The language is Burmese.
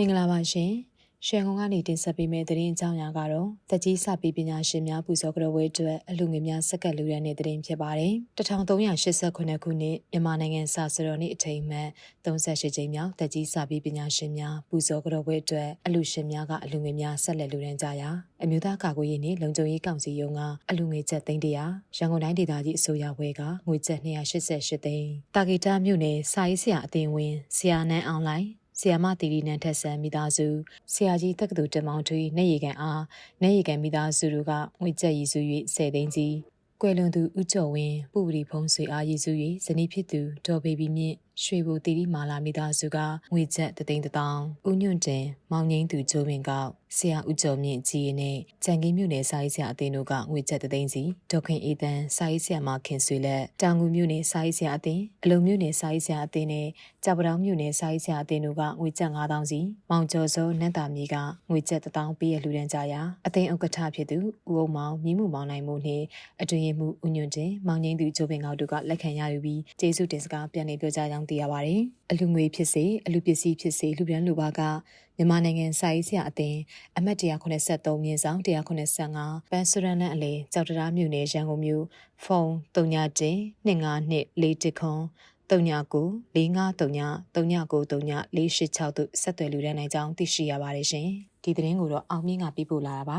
မင်္ဂလာပါရှင်ရှန်ကုန်ကနေတင်ဆက်ပေးမယ့်သတင်းအကြောင်းအရာကတော့တက်ကြီးစာပေပညာရှင်များပူဇော်ကြတော်ဝဲအတွက်အလူငွေများစက္ကပ်လူရန်တဲ့သတင်းဖြစ်ပါတယ်1389ခုနှစ်မြန်မာနိုင်ငံစာစတော်နေ့အထိမ်းအမှတ်38ကြိမ်မြောက်တက်ကြီးစာပေပညာရှင်များပူဇော်ကြတော်ဝဲအတွက်အလူရှင်များကအလူငွေများဆက်လက်လူရန်ကြရာအမျိုးသားကာကွယ်ရေးနှင့်လုံခြုံရေးကောင်စီရုံးကအလူငွေချက်သိန်းတရာရန်ကုန်တိုင်းဒေသကြီးအစိုးရဝဲကငွေချက်288သိန်းတာဂီတာမြို့နယ်စာရေးဆရာအသင်းဝင်ဆရာနန်းအွန်လိုင်း ဆီယာမတီရီနန်ထက်ဆန်မိသားစုဆရာကြီးတက္ကသိုလ်တင်မောင်ထွေးနေရီကန်အားနေရီကန်မိသားစုတို့ကငွေကြက်ရည်စု၍၁၀သိန်းစီကွယ်လွန်သူဦးကျော်ဝင်းပူရီဖုံးဆွေအားရည်စု၍ဇနီးဖြစ်သူဒေါ်ဘေဘီမြင့်ရွှေဘူတီရီမာလာမိသားစုကငွေကြက်တသိန်းတစ်တောင်းဦးညွန့်တင်မောင်ငိမ့်သူကျိုးပင်ကောက် ဆရာဦးကျော်မြင့်ကြီးနဲ့ကြံကင်းမြို့နယ်စာရေးဆရာအသင်းတို့ကငွေကြက်တသိန်းစီဒေါခင်အေးတန်းစာရေးဆရာမခင်ဆွေလက်တောင်ငူမြို့နယ်စာရေးဆရာအသင်းအလုံမြို့နယ်စာရေးဆရာအသင်းနဲ့ကြောက်ပတောင်မြို့နယ်စာရေးဆရာအသင်းတို့ကငွေကြက်9000စီမောင်ကျော်စောနတ်တာမြေကငွေကြက်1000ပေးရလှူဒန်းကြရာအသင်းဥက္ကဋ္ဌဖြစ်သူဦးအောင်မောင်မြင်းမှုမောင်နိုင်မှုနှင့်အတွင်ရမှုဦးညွန့်တင်မောင်ငိမ့်သူကျိုးပင်ကောက်တို့ကလက်ခံရယူပြီးကျေးဇူးတင်စကားပြန်လည်ပြောကြားကြောင်းသိရပါတယ် အလူငွေဖြစ်စေအလူပစ္စည်းဖြစ်စေလူပြန်လူပါကမြန်မာနိုင်ငံစာရေးဆရာအသင်းအမှတ်183မြင်းဆောင်185ပန်းစရန်လန်အလေကြောက်တရားမြို့နယ်ရန်ကုန်မြို့ဖုန်း39 252 4ခွန်39 4539 3993 486တို့ဆက်သွယ်လူရန်နိုင်ကြောင်းသိရှိရပါတယ်ရှင်ဒီသတင်းကိုတော့အောင်မြင့်ကပြပို့လာတာပါ